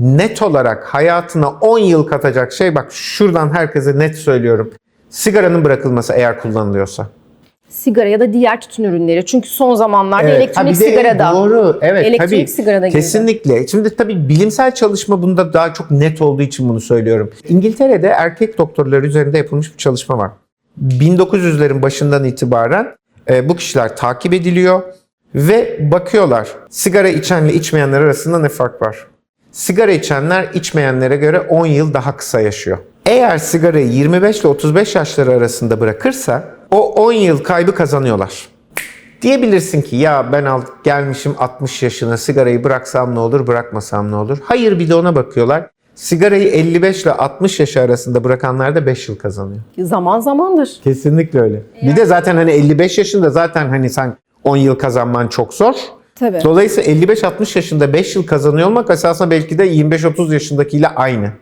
net olarak hayatına 10 yıl katacak şey bak şuradan herkese net söylüyorum. Sigaranın bırakılması eğer kullanılıyorsa. Sigara ya da diğer tütün ürünleri. Çünkü son zamanlarda Evet, elektronik ha bir de sigarada. Doğru. Evet Elektronik tabii. sigarada girdi. Kesinlikle. Şimdi tabii bilimsel çalışma bunda daha çok net olduğu için bunu söylüyorum. İngiltere'de erkek doktorlar üzerinde yapılmış bir çalışma var. 1900'lerin başından itibaren e, bu kişiler takip ediliyor ve bakıyorlar sigara içenle içmeyenler arasında ne fark var? Sigara içenler içmeyenlere göre 10 yıl daha kısa yaşıyor. Eğer sigarayı 25 ile 35 yaşları arasında bırakırsa o 10 yıl kaybı kazanıyorlar. Diyebilirsin ki ya ben al, gelmişim 60 yaşına sigarayı bıraksam ne olur bırakmasam ne olur? Hayır bir de ona bakıyorlar. Sigarayı 55 ile 60 yaş arasında bırakanlar da 5 yıl kazanıyor. Zaman zamandır. Kesinlikle öyle. Bir de zaten hani 55 yaşında zaten hani sen 10 yıl kazanman çok zor. Tabii. Dolayısıyla 55-60 yaşında 5 yıl kazanıyor olmak esasında belki de 25-30 yaşındakiyle aynı.